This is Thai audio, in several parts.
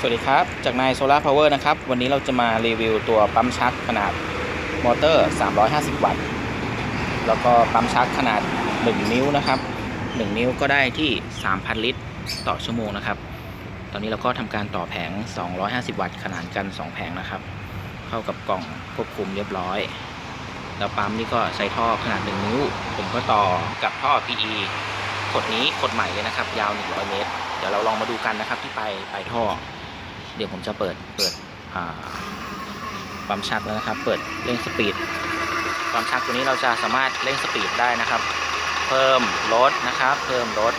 สวัสดีครับ จากนายโซลาร์พาวเวอร์นะครับ วันนี้เราจะมารีวิวตัวปั๊มชักขนาดมอเตอร์ 350 วัตต์ แล้วก็ปั๊มชักขนาด 1 นิ้วนะครับ 1 นิ้วก็ได้ที่ 3,000 ลิตรต่อชั่วโมงนะครับ ตอนนี้เราก็ทำการต่อแผง 250 วัตต์ ขนานกัน 2 แผงนะครับ เข้ากับกล่องควบคุมเรียบร้อย แล้วปั๊มนี่ก็ใช้ท่อขนาด 1 นิ้ว ผมก็ต่อกับท่อ PE ขดนี้ขดใหม่เลยนะครับ ยาว 100 เมตร เดี๋ยวเราลองมาดูกันนะครับที่ปลายปลายท่อ เดี๋ยวผมจะเปิดเปิดอ่าปั๊มชักแล้วนะครับ เปิดเร่งสปีดปั๊มชักตัวนี้เราจะสามารถเร่งสปีดได้นะครับ เพิ่มลดนะครับ เพิ่มลด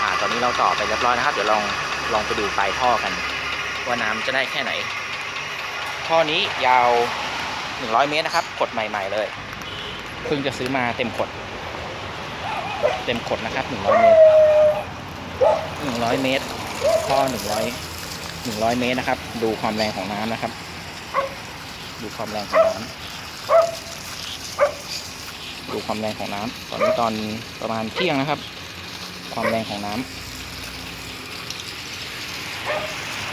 อ่าตอนนี้เราต่อไปเรียบร้อยนะครับ เดี๋ยวลองลองไปดูปลายท่อกัน ว่าน้ำจะได้แค่ไหน ท่อนี้ยาว 100 เมตรนะครับกดใหม่ ๆ เลยเพิ่งจะซื้อมาเต็มขด เต็มขดนะครับ 100 เมตร 100 เมตร ท่อ 100 100เมตรนะครับ ดูความแรงของน้ำนะครับ ดูความแรงของน้ำดูความแรงของน้ำตอนนี้ตอนประมาณเที่ยงนะครับ ความแรงของน้ำ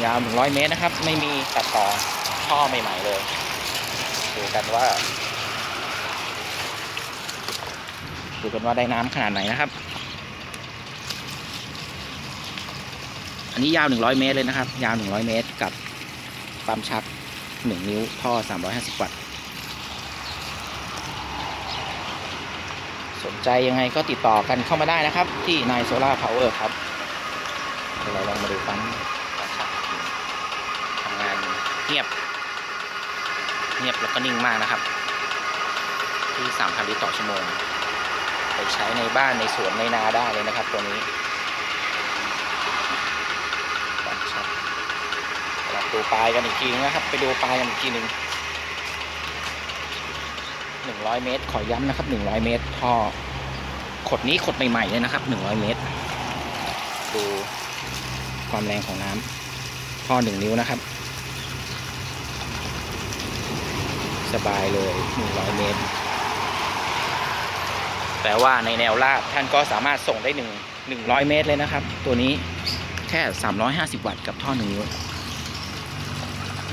ยาว100เมตรนะครับ ไม่มีตัดต่อท่อใหม่ๆเลย ดูกันว่าดูกันว่าได้น้ำขนาดไหนนะครับ อันนี้ยาว 100 เมตรเลยนะครับ ยาว 100 เมตรกับปั๊มชัก 1 นิ้วท่อ 350 วัตต์ สนใจยังไงก็ติดต่อกันเข้ามาได้นะครับ ที่นายโซล่าพาวเวอร์ครับเดี๋ยวเราลองมาดูปั๊มชักทำงานเงียบ เงียบแล้วก็นิ่งมากนะครับ ที่ 3,000 ลิตรต่อชั่วโมง ไปใช้ในบ้านในสวนในนาได้เลยนะครับตัวนี้ ปั๊มชักเรา ดูปลายกันอีกทีนึงนะครับ ไปดูปลายกันอีกทีหนึ่งหนึ่งร้อยเมตร ขอย้ำนะครับหนึ่งร้อยเมตรท่อขดนี้ขดใหม่ๆเลยนะครับหนึ่งร้อยเมตร ดูความแรงของน้ำท่อหนึ่งนิ้วนะครับ สบายเลยหนึ่งร้อยเมตรแต่ว่าในแนวราบท่านก็สามารถส่งได้หนึ่งหนึ่งร้อยเมตรเลยนะครับ ตัวนี้แค่350วัตต์กับท่อหนึ่งนิ้ว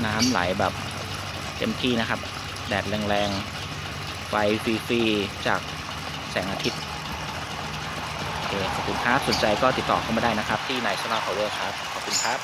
น้ำไหลแบบเต็มที่นะครับ แดดแรงๆ ไฟฟรีๆ จากแสงอาทิตย์โอเคขอบคุณครับ สนใจก็ติดต่อเข้ามาได้นะครับ ที่นายสมาพาวเวอร์ครับ ขอบคุณครับ